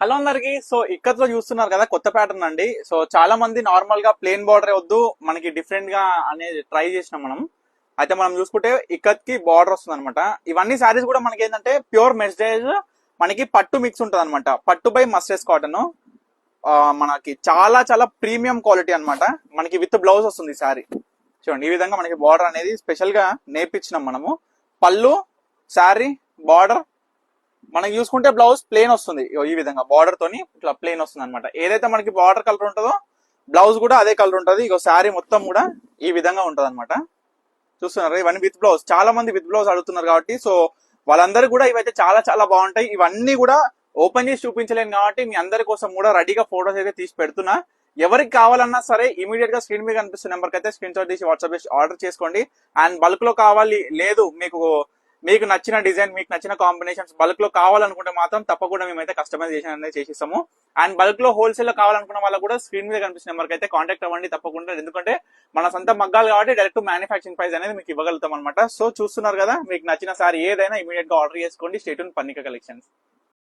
Hello అందరికి. So ఇక్కత్లో చూస్తున్నారు కదా కొత్త ప్యాటర్న్ అండి. సో చాలా మంది నార్మల్గా ప్లేన్ బార్డర్ వద్దు మనకి డిఫరెంట్గా అనేది ట్రై చేసినాం మనం. అయితే మనం చూసుకుంటే ఇక్కత్కి బార్డర్ వస్తుంది అనమాట ఇవన్నీ శారీస్ కూడా మనకి ఏంటంటే ప్యూర్ మెస్టేజ్ మనకి పట్టు మిక్స్ ఉంటుంది అనమాట పట్టు బై మస్టేజ్ కాటన్ మనకి చాలా చాలా ప్రీమియం క్వాలిటీ అనమాట మనకి విత్ బ్లౌజ్ వస్తుంది శారీ చూడండి ఈ విధంగా మనకి బార్డర్ అనేది స్పెషల్గా నేర్పించినాం మనము. పళ్ళు శారీ బార్డర్ మనం చూసుకుంటే బ్లౌజ్ ప్లేన్ వస్తుంది. ఈ విధంగా బార్డర్ తోని ఇట్లా ప్లేన్ వస్తుంది అనమాట ఏదైతే మనకి బార్డర్ కలర్ ఉంటుందో బ్లౌజ్ కూడా అదే కలర్ ఉంటుంది. ఇక శారీ మొత్తం కూడా ఈ విధంగా ఉంటుంది అనమాట చూస్తున్నారు? ఇవన్నీ విత్ బ్లౌజ్ చాలా మంది విత్ బ్లౌజ్ అడుగుతున్నారు కాబట్టి సో వాళ్ళందరూ కూడా ఇవైతే చాలా చాలా బాగుంటాయి. ఇవన్నీ కూడా ఓపెన్ చేసి చూపించలేను కాబట్టి మీ అందరి కోసం కూడా రెడీగా ఫోటోస్ అయితే తీసి పెడుతున్నా. ఎవరికి కావాలన్నా సరే ఇమీడియట్గా స్క్రీన్ మీద కనిపిస్తున్న నెంబర్ అయితే స్క్రీన్ షాట్ తీసి వాట్సాప్ చేసి ఆర్డర్ చేసుకోండి. అండ్ బల్క్లో కావాలి లేదు మీకు మీకు నచ్చిన డిజైన్ మీకు నచ్చిన కాంబినేషన్స్ బల్క్లో కావాలనుకుంటే మాత్రం తప్పకుండా మేమైతే కస్టమైజేషన్ అనేది చేసిస్తాము. అండ్ బల్క్లో హోల్సేల్లో కావాలనుకున్న వాళ్ళు కూడా స్క్రీన్ మీద కనిపిస్తున్న నెంబర్కి అయితే కాంటాక్ట్ అవ్వండి తప్పకుండా. ఎందుకంటే మన సొంత మగ్గాలు కాబట్టి డైరెక్ట్ మ్యానుఫాక్చరింగ్ ప్రైస్ అనేది మీకు ఇవ్వగలుగుతాం అనమాట సో చూస్తున్నారు కదా మీకు నచ్చిన సార్ ఏదైనా ఇమీడియట్గా ఆర్డర్ చేసుకోండి. State పన్నిక collections